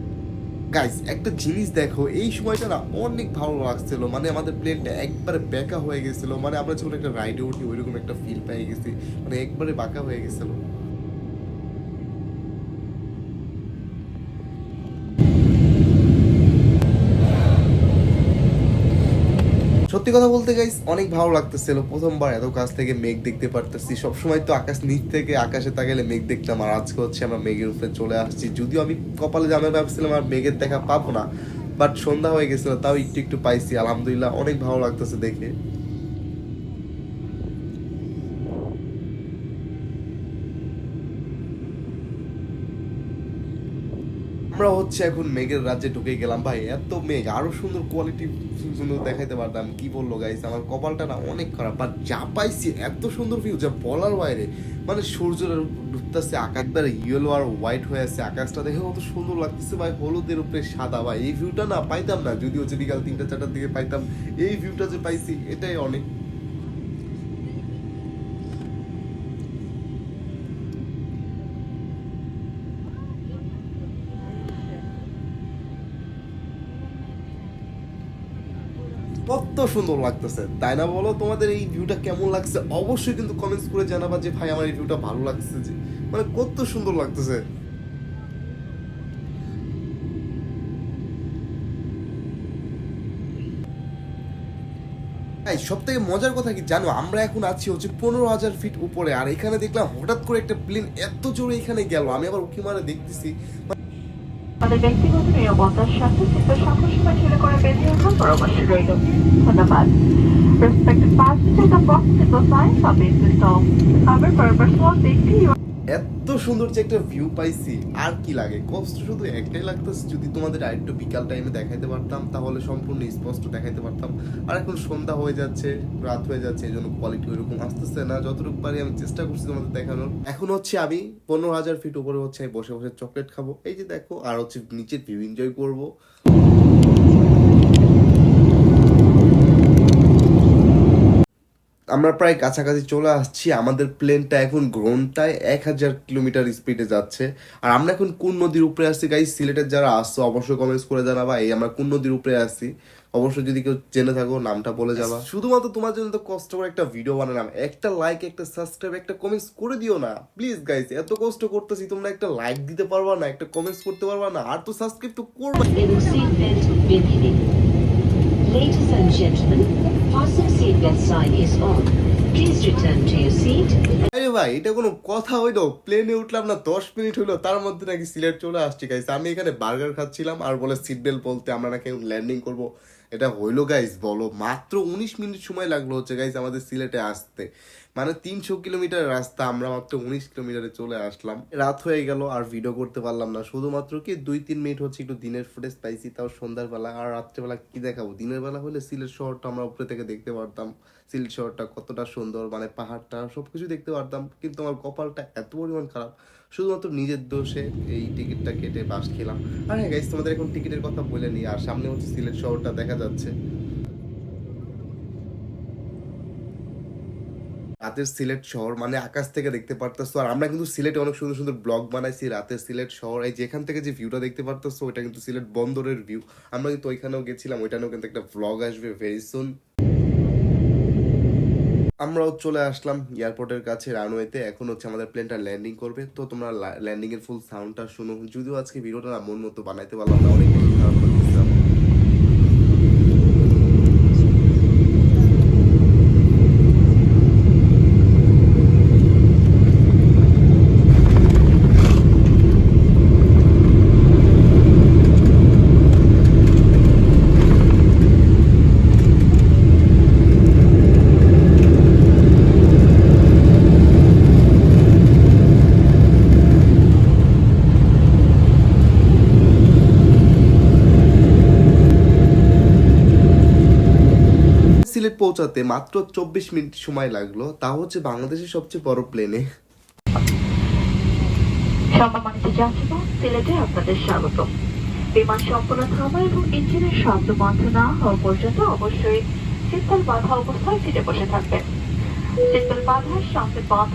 গাইস একটা জিনিস দেখো, এই সময়টা না অনেক ভালো লাগছিল। মানে আমাদের প্লেনটা একবারে বেঁকা হয়ে গেছিল। মানে আমরা যখন একটা রাইডে উঠি, ওইরকম একটা ফিল পেয়ে গেছি। মানে একবারে বাঁকা হয়ে গেছিল। সত্যি কথা বলতে গাইস অনেক ভালো লাগতেছিল। প্রথমবার এত কাছ থেকে মেঘ দেখতে পারতেছি। সবসময় তো আকাশ নিচ থেকে আকাশে তাকালে মেঘ দেখতাম। আর আজকে হচ্ছে আমরা মেঘের উপরে চলে আসছি। যদিও আমি কপালে জামে ভাবছিলাম আর মেঘের দেখা পাবো না বাট সন্ধ্যা হয়ে গেছিল, তাও একটু একটু পাইছি। আলহামদুলিল্লাহ অনেক ভালো লাগতেছে দেখে। আমরা হচ্ছে এখন মেঘের রাজ্যে ঢুকে গেলাম। ভাই, এত মেঘ। আরও সুন্দর কোয়ালিটি সুন্দর দেখাইতে পারতাম। কি বলল গাইস আমার কপালটা না অনেক খারাপ। বাট যা পাইছি, এত সুন্দর ভিউ যা বলার বাইরে। মানে সূর্যের ঢুকতেছে আকাশ একবারে ইয়েলো আর হোয়াইট হয়ে আছে। আকাশটা দেখে কত সুন্দর লাগতেছে, ভাই। হলুদের উপরে সাদা, ভাই। এই ভিউটা না পাইতাম না। যদি হচ্ছে বিকাল তিনটা, চারটার দিকে পাইতাম। এই ভিউটা যে পাইছি, এটাই অনেক কত সুন্দর লাগতেছে, তাই না বলো? তোমাদের এই ভিউটা কেমন লাগছে? অবশ্যই কিন্তু কমেন্টস করে জানাবা যে, ভাই, আমার এই ভিউটা ভালো লাগছে যে। মানে কত সুন্দর লাগতেছে। সব থেকে মজার কথা কি জানো? আমরা এখন আছি হচ্ছে পনেরো হাজার ফিট উপরে, আর এখানে দেখলাম হঠাৎ করে একটা প্লেন এত জোরে এখানে গেল। আমি আবার উকি মারে দেখতেছি। আমাদের ব্যক্তিগত নিরাপত্তার সাথে চিত্র সবসময় ছেলে করে বেঁধে রাখার পরামর্শ রইল ধন্যবাদ Respected passengers, the possible signs of this system. Our purpose was safety. এত সুন্দর যে একটা ভিউ পাইছি, আর কি লাগে? কষ্ট শুধু একটাই লাগতেছে, যদি তোমাদের আরেকটু বিকাল টাইমে দেখাইতে পারতাম, তাহলে সম্পূর্ণ স্পষ্ট দেখাইতে পারতাম। আর এখন সন্ধ্যা হয়ে যাচ্ছে, রাত হয়ে যাচ্ছে এই জন্য কোয়ালিটি ওইরকম আসতেছে না। যতটুকু পারি আমি চেষ্টা করছি তোমাদের দেখানোর। এখন হচ্ছে আমি পনেরো হাজার ফিট উপরে হচ্ছে আমি বসে বসে চকলেট খাব। এই যে দেখো, আর হচ্ছে নিচের ভিউ এনজয় করব। আমরা প্রায় কাছাকাছি চলে আসছি। আমাদের প্লেনটা এখন ঘন্টায় এক হাজার কিলোমিটার স্পিডে যাচ্ছে। আর আমরা এখন কোন নদীর উপরে আসছি? গাই সিলেটের যারা আসছো অবশ্যই কমেন্টস করে জানাবা। এই আমরা কোন নদীর উপরে আসছি? অবশ্যই যদি কেউ জেনে থাকো নামটা বলে যাবা। শুধুমাত্র তোমার জন্য তো কষ্ট করে একটা ভিডিও বানালাম। একটা লাইক একটা সাবস্ক্রাইব একটা কমেন্টস করে দিও না। প্লিজ গাইস এত কষ্ট করতেছি তোমরা একটা লাইক দিতে পারবা না একটা কমেন্টস করতে পারবা না। আর তো সাবস্ক্রাইব তো করবা। আরে ভাই, এটা কোনো কথা হইল? প্লেনে উঠলাম না, দশ মিনিট হইল, তার মধ্যে নাকি সিলেট চলে আসছি গাইস আমি এখানে বার্গার খাচ্ছিলাম, আর বলে সিট বেল্ট বলতে আমরা নাকি ল্যান্ডিং করব। এটা হইল গাইস বলো, মাত্র উনিশ মিনিট সময় লাগল হচ্ছে গাইস আমাদের সিলেটে আসতে। মানে তিনশো কিলোমিটার রাস্তা, আমরা মাত্র উনিশ কিলোমিটারে চলে আসলাম। রাত হয়ে গেল, আর ভিডিও করতে পারলাম না। শুধুমাত্র কি, দুই তিন মিনিট হচ্ছে একটু দিনের ফুটেজ পাইছি, তাও সন্ধ্যার বেলা। আর রাত্রেবেলা কি দেখাবো? দিনের বেলা হলে সিলেট শহরটা আমরা উপরে থেকে দেখতে পারতাম। সিলেট শহরটা কতটা সুন্দর মানে পাহাড়টা সব কিছু দেখতে পারতাম। কিন্তু আমার কপালটা এত পরিমাণ খারাপ। শুধুমাত্র নিজের দোষে এই টিকিটটা কেটে বাস খেলাম। আর হ্যাঁ গাইস তোমাদের এখন টিকিটের কথা বলে নিই। আর সামনে হচ্ছে সিলেট শহরটা দেখা যাচ্ছে। রাতের সিলেট শহর মানে আকাশ থেকে দেখতে পারতেছো। আর আমরা কিন্তু সিলেটে অনেক সুন্দর সুন্দর ব্লগ বানাইছি, রাতের সিলেট শহর। এই যেখান থেকে যে ভিউটা দেখতে পারতেছো, ওইটা কিন্তু সিলেট বন্দরের ভিউ আমরা কিন্তু ওইখানেও গেছিলাম ওইখানেও কিন্তু একটা ব্লগ আসবে ভেরি সুন আমরাও চলে আসলাম এয়ারপোর্টের কাছে রানওয়েতে এখন হচ্ছে আমাদের প্লেনটা ল্যান্ডিং করবে। তো তোমরা ল্যান্ডিং এর ফুল সাউন্ডটা শুনো। যদিও আজকে ভিডিওটা মন মতো বানাইতে পারলাম না, অনেক বেশি খারাপ লাগতেছে আমার। সিলেট পৌঁছাতে মাত্র চব্বিশ মিনিট সময় লাগল, তা হচ্ছে বাংলাদেশের সবচেয়ে বড় প্লেনে সম্পূর্ণ অবশ্যই বসে থাকবেন।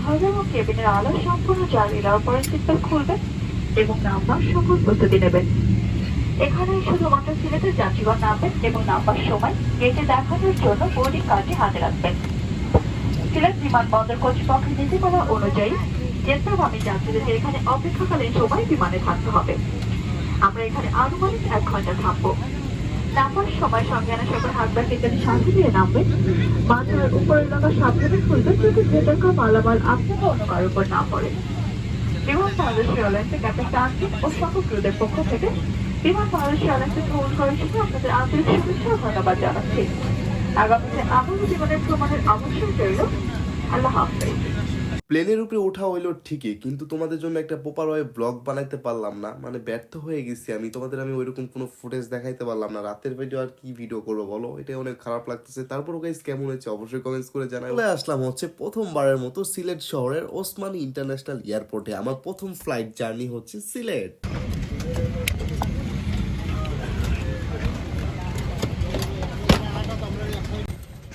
হবে এবং কেবিনের সম্পূর্ণ দেওয়ার পরে শীতল খুলবেন এবং নাম্বার সকল প্রস্তুতি নেবেন। এখানে শুধুমাত্র সিলেটের যাত্রীগণ নামবেন এবং নাম্বার সময় গেটে দেখানোর জন্য বোর্ডিং কার্ডটি হাতে রাখবেন। সিলেট বিমানবন্দর কর্তৃপক্ষের নীতিমালা অনুযায়ী যাত্রাগামী যাত্রীদের এখানে অপেক্ষাকালীন সময় বিমানে থাকতে হবে, আমরা এখানে আনুমানিক এক ঘণ্টা থাকব নামার সময় সঙ্গে আনা সকল হাত ব্যাগ ইত্যাদি সাথে দিয়ে নামবেন। মাথার উপরের লাগা সাবধানে খুলবেন যদি ভেতরকার মালামাল আপনাকে অন্য কারোর উপর না পড়ে। বিমান বাংলাদেশ এয়ারলাইন্সের ক্যাপ্টেন তান্ত্রিক ও সকল ক্রুদের পক্ষ থেকে বিমান বাংলাদেশ করার জন্য আপনাদের আন্তরিক শুভেচ্ছা ধন্যবাদ জানাচ্ছি। আগামীতে আবারও জীবনের ভ্রমণের আবশ্যক রইল। আল্লাহ হাফেজ। প্লেনের উপরে ওঠা হইল ঠিকই কিন্তু তোমাদের জন্য একটা প্রপার ওয়ে ব্লগ বানাইতে পারলাম না। মানে ব্যর্থ হয়ে গেছি আমি তোমাদের আমি ওইরকম কোনো ফুটেজ দেখাইতে পারলাম না। রাতের ভিডিও আর কি ভিডিও করব বলো? এটা অনেক খারাপ লাগতেছে। তারপরও গাইস কেমন হয়েছে? অবশ্যই কমেন্টস করে জানাই চলে আসলাম হচ্ছে প্রথমবারের মতো সিলেট শহরের ওসমানী ইন্টারন্যাশনাল এয়ারপোর্টে আমার প্রথম ফ্লাইট জার্নি হচ্ছে সিলেট।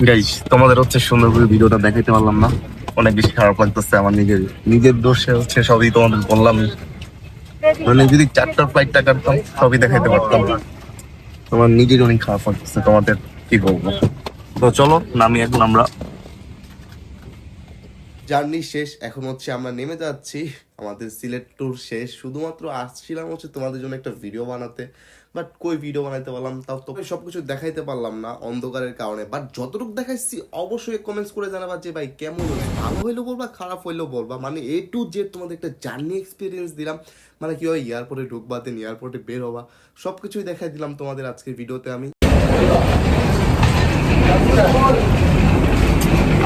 গাইস তোমাদের হচ্ছে সুন্দর করে ভিডিওটা দেখাইতে পারলাম না। অনেক বেশি খারাপ লাগতেছে আমার নিজের নিজের দোষে হচ্ছে সবই তোমাদের বললাম। মানে যদি চারটার ফ্লাইটটা কাটতাম, সবই দেখাইতে পারতাম আমার নিজের অনেক খারাপ লাগতেছে, তোমাদের কি বলব? তো চলো, নামি এখন আমরা। জার্নি শেষ, এখন হচ্ছে আমরা নেমে যাচ্ছি। আমাদের সিলেট ট্যুর শেষ। শুধুমাত্র আসছিলাম হচ্ছে তোমাদের জন্য একটা ভিডিও বানাতে। বাট কই ভিডিও বানাইতে পারলাম, তাও তো সবকিছু দেখাইতে পারলাম না অন্ধকারের কারণে। বাট যতটুকু দেখাইছি, অবশ্যই কমেন্টস করে জানাবা যে ভাই কেমন ভালো হইল বলবা খারাপ হইল বলবা মানে এ টু জেড তোমাদের একটা জার্নি এক্সপিরিয়েন্স দিলাম। মানে কি হয় এয়ারপোর্টে ঢুকবা দেন এয়ারপোর্টে বের হবা, সবকিছুই দেখাই দিলাম তোমাদের আজকের ভিডিওতে আমি।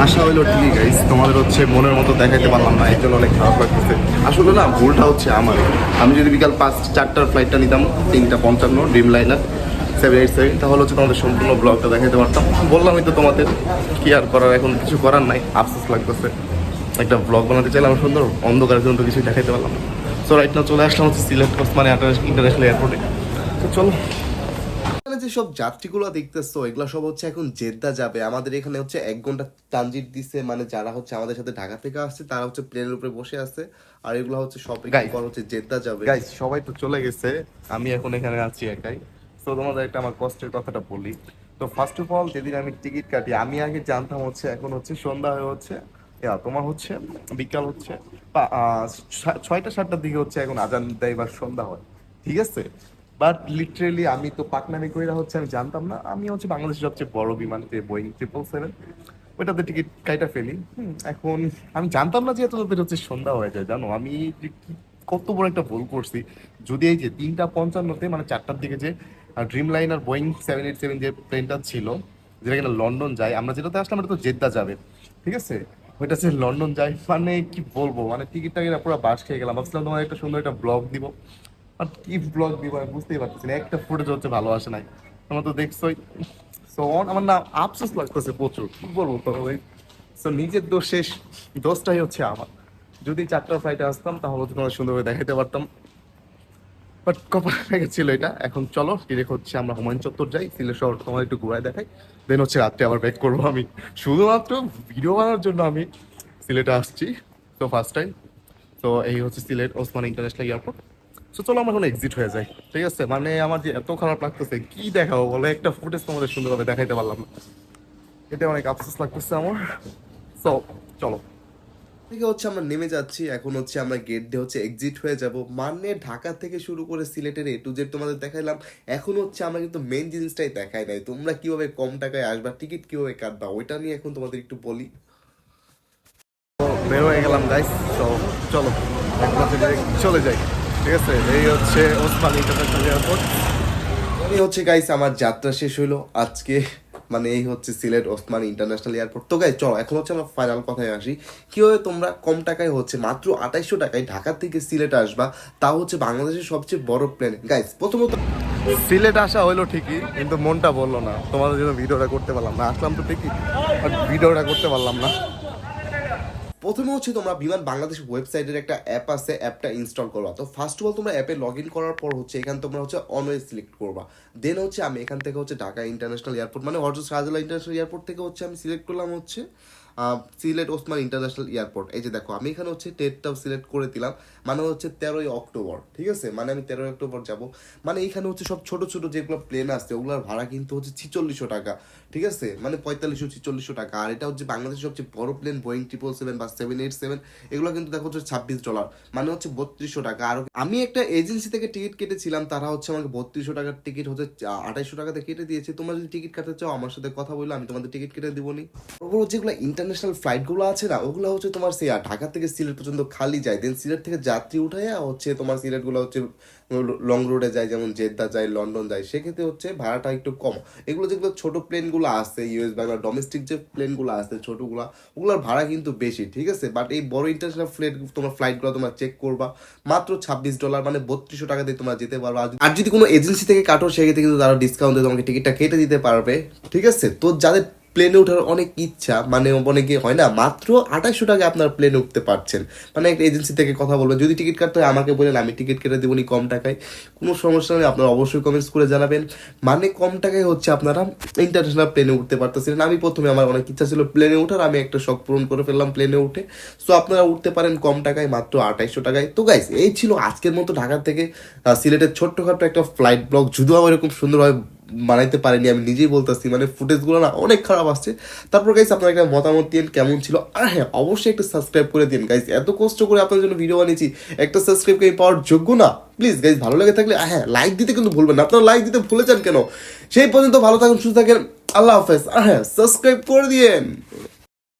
আশা হইল ঠিকই গাইস তোমাদের হচ্ছে মনের মতো দেখাইতে পারলাম না, এর জন্য অনেক খারাপ লাগতেছে। আসলে না, ভুলটা হচ্ছে আমার। আমি যদি বিকাল পাঁচ, চারটার ফ্লাইটটা নিতাম, তিনটা পঞ্চান্ন Dreamliner seven eight seven তাহলে হচ্ছে তোমাদের সম্পূর্ণ ব্লগটা দেখাইতে পারতাম। বললামই তো তোমাদের, কি আর করার, এখন কিছু করার নাই, আফসোস লাগতেছে। একটা ব্লগ বানাতে চাইলাম, সুন্দর, অন্ধকারের জন্য কিছু দেখাইতে পারলাম সো রাইট না চলে আসলাম হচ্ছে সিলেট, ওসমানী ইন্টারন্যাশনাল এয়ারপোর্টে তো চলো। এখানে যে সব যাত্রীগুলো দেখতেছো এগুলো সব হচ্ছে এখন জেদ্দা যাবে। আমাদের এখানে হচ্ছে এক ঘণ্টা ট্রানজিট দিছে মানে যারা হচ্ছে আমাদের সাথে ঢাকা থেকে আসছে তারা হচ্ছে প্লেনের উপরে বসে আছে। আর এগুলো হচ্ছে সব. পর হচ্ছে জেদ্দা যাবে। গাইস সবাই তো চলে গেছে আমি এখন এখানে আছি একাই। তো তোমাদের একটা আমার কষ্টের কথাটা বলি। তো ফার্স্ট অফ অল যেদিন আমি টিকিট কাটি আমি আগে জানতাম হচ্ছে এখন হচ্ছে সন্ধ্যা হয়ে হচ্ছে। তোমার হচ্ছে বিকাল হচ্ছে ছয়টা সাতটার দিকে হচ্ছে এখন আজান দেয় বা সন্ধ্যা হয়। ঠিক আছে? বাট লিটারেলি আমি তো পাকনামি কইরা হচ্ছে আমি জানতাম না। আমি হচ্ছে বাংলাদেশের সবচেয়ে বড় বিমান যে বোয়িং ট্রিপল সেভেন ওইটাতে টিকিট কাইটা ফেলি। এখন আমি জানতাম না যে এত তাদের হচ্ছে সন্ধ্যা হয়ে যায়, জানো? আমি কত বড় একটা ভুল করছি। যদি এই যে তিনটা পঞ্চান্নতে মানে চারটার দিকে যে ড্রিম লাইন আর বোয়িং সেভেন এইট সেভেন যে প্লেনটা ছিল, যেটা কিনা লন্ডন যায়, আমরা যেটাতে আসলাম এটা তো জেদ্দা যাবে। ঠিক আছে? ওইটা হচ্ছে লন্ডন যায় মানে কি বলব? মানে টিকিটটা কিনা পুরো বাস খেয়ে গেলাম। ভাবছিলাম তোমার একটা সুন্দর একটা ব্লগ দিব। আর কি ব্লগ দিব আমি বুঝতেই পারতেছি না, একটা ফুটেজ হচ্ছে ভালো আসে নাই। তোমরা তো দেখছোই। সো আমার না আফসোস লাগতেছে প্রচুর। কি বলব তো সো নিজের দোষ শেষ, দোষটাই হচ্ছে আমার। যদি চারটার ফ্লাইটে আসতাম, তাহলে তো তোমার সুন্দরভাবে দেখাতে পারতাম। বাট কপাল ছিল এটা। এখন চলো ডিরেক্ট হচ্ছে আমরা হুমায়ুন চত্বর যাই, সিলেট শহর তোমার একটু ঘুরায় দেখাই। দেন হচ্ছে রাত্রে আবার ব্যাক করব আমি। শুধুমাত্র ভিডিও বানানোর জন্য আমি সিলেটে আসছি তো ফার্স্ট টাইম তো এই হচ্ছে সিলেট ওসমান ইন্টারন্যাশনাল এয়ারপোর্ট তো চলো আমরা এখন এক্সিট হয়ে যাই। ঠিক আছে? মানে আমার যে এত খারাপ লাগতেছে কি দেখাবো বলে? একটা ফুটেজ তোমাদের সুন্দরভাবে দেখাইতে পারলাম না। এটা অনেক আফসোস লাগতেছে আমার। তো চলো। থেকে হচ্ছে আমরা নেমে যাচ্ছি। এখন হচ্ছে আমরা গেট দিয়ে হচ্ছে এক্সিট হয়ে যাব। মানে ঢাকা থেকে শুরু করে সিলেটের এ টু জেড তোমাদের দেখাইলাম। এখন হচ্ছে আমরা কিন্তু মেন জিনিসটাই দেখাই নাই। তোমরা কীভাবে কম টাকায় আসবা টিকিট কীভাবে কাটবা ওইটা নিয়ে এখন তোমাদের একটু বলি। তো বের হয়ে গেলাম গাইস তো চলো। চলে যাই। ঠিক আছে, এই হচ্ছে ওসমান ইন্টারন্যাশনাল এয়ারপোর্ট হচ্ছে গাইস আমার যাত্রা শেষ হলো আজকে মানে এই হচ্ছে সিলেট ওসমান ইন্টারন্যাশনাল এয়ারপোর্ট। তো গাইস চলো, এখন হচ্ছে আমরা ফাইনাল কথায় আসি। কীভাবে তোমরা কম টাকায় হচ্ছে, মাত্র আঠাইশশো টাকায় ঢাকা থেকে সিলেট আসবা তা হচ্ছে বাংলাদেশের সবচেয়ে বড় প্লেন গাইস প্রথমত সিলেট আসা হইল ঠিকই, কিন্তু মনটা বলল না। তোমাদের জন্য ভিডিওটা করতে পারলাম না। আসলাম তো ঠিকই বাট ভিডিওটা করতে পারলাম না। প্রথমে হচ্ছে তোমরা বিমান বাংলাদেশ ওয়েবসাইটের একটা অ্যাপ আছে অ্যাপটা ইনস্টল করবা। তো ফার্স্ট অফ অল তোমরা অ্যাপে লগ ইন করার পর হচ্ছে এখানে তোমরা হচ্ছে অনওয়ে সিলেক্ট করবা। দেন হচ্ছে আমি এখান থেকে হচ্ছে ঢাকা ইন্টারন্যাশনাল এয়ারপোর্ট মানে হজরত শাহজালাল ইন্টারন্যাশনাল এয়ারপোর্ট থেকে হচ্ছে আমি সিলেক্ট করলাম হচ্ছে সিলেট ওসমান ইন্টারন্যাশনাল এয়ারপোর্ট এই যে দেখো, আমি এখানে হচ্ছে ডেটটাও সিলেক্ট করে দিলাম মানে হচ্ছে তেরোই অক্টোবর, ঠিক আছে? মানে আমি তেরোই অক্টোবর যাব। মানে এখানে হচ্ছে সব ছোট ছোট যেগুলো প্লেন আসছে ওগুলোর ভাড়া কিন্তু হচ্ছে ছিচল্লিশশো টাকা। ঠিক আছে? মানে পঁয়তাল্লিশশো ছিচল্লিশশো টাকা। আর এটা হচ্ছে বাংলাদেশের সবচেয়ে বড় প্লেন বোয়িং ট্রিপল সেভেন বা সেভেন এইট সেভেন এগুলো কিন্তু দেখো হচ্ছে ছাব্বিশ ডলার মানে হচ্ছে বত্রিশশো টাকা। আর আমি একটা এজেন্সি থেকে টিকিট কেটেছিলাম, তারা হচ্ছে আমাকে বত্রিশশো টাকার টিকিট হচ্ছে আঠাইশশো টাকাতে কেটে দিয়েছে। তোমরা যদি টিকিট কাটতে চাও, আমার সাথে কথা বললে, আমি তোমাদের টিকিট কেটে দিব নি ওগুলো যেগুলো ইন্টারন্যাশনাল ফ্লাইটগুলো আছে না, ওগুলো হচ্ছে তোমার সেই ঢাকা থেকে সিলেট পর্যন্ত খালি যায়। দেন সিলেট থেকে যাত্রী উঠাইয়া হচ্ছে তোমার সিলেটগুলো হচ্ছে লং রোডে যায়, যেমন জেদ্দা যায়, লন্ডন যায়, সেক্ষেত্রে হচ্ছে ভাড়াটা একটু কম। এগুলো যেগুলো ছোট প্লেনগুলো আছে ইউএস বাংলা ডোমেস্টিক যে প্লেনগুলো আছে, ছোটগুলো, ওগুলোর ভাড়া কিন্তু বেশি, ঠিক আছে? বাট এই বড় ইন্টারন্যাশনাল ফ্লাইট তোমার ফ্লাইটগুলো তোমরা চেক করবা, মাত্র ছাব্বিশ ডলার মানে বত্রিশশো টাকা দিয়ে তোমরা যেতে পারবা। আর যদি কোনো এজেন্সি থেকে কাটো, সেক্ষেত্রে কিন্তু তারা ডিসকাউন্ট দিয়ে তোমাকে টিকিটটা কেটে দিতে পারবে, ঠিক আছে? তো যাদের প্লেনে ওঠার অনেক ইচ্ছা মানে অনেকে হয় না, মাত্র আঠাশশো টাকা আপনার প্লেনে উঠতে পারছেন। মানে একটা এজেন্সি থেকে কথা বলবেন যদি টিকিট কাটতে হয়, আমাকে বলেন, আমি টিকিট কেটে দেবো নি কম টাকায়। কোনো সমস্যা নেই, আপনারা অবশ্যই কমেন্টস করে জানাবেন। মানে কম টাকায় হচ্ছে আপনারা ইন্টারন্যাশনাল প্লেনে উঠতে পারতেছিলেন আমি প্রথমে, আমার অনেক ইচ্ছা ছিল প্লেনে ওঠার, আমি একটা শখ পূরণ করে ফেললাম প্লেনে উঠে। সো আপনারা উঠতে পারেন কম টাকায়, মাত্র আঠাইশশো টাকায়। তো গাইস এই ছিল আজকের মতো ঢাকা থেকে সিলেটের ছোট্টখাটো একটা ফ্লাইট ব্লগ যদিও আমার এরকম সুন্দরভাবে বানাইতে পারিনি, আমি নিজেই বলতেছি মানে ফুটেজগুলো না অনেক খারাপ আসছে। তারপর গাইস আপনার একটা মতামত দিন কেমন ছিল? আর হ্যাঁ অবশ্যই একটা সাবস্ক্রাইব করে দিন গাইস এত কষ্ট করে আপনার জন্য ভিডিও বানিয়েছি, একটা সাবস্ক্রাইব করে পাওয়ার যোগ্য না? প্লিজ গাইস ভালো লেগে থাকলে হ্যাঁ লাইক দিতে কিন্তু ভুলবেন না। আপনারা লাইক দিতে ভুলে যান কেন? সেই পর্যন্ত ভালো থাকুন, সুস্থ থাকেন। আল্লাহ হাফেজ। আর হ্যাঁ সাবস্ক্রাইব করে দিয়েন।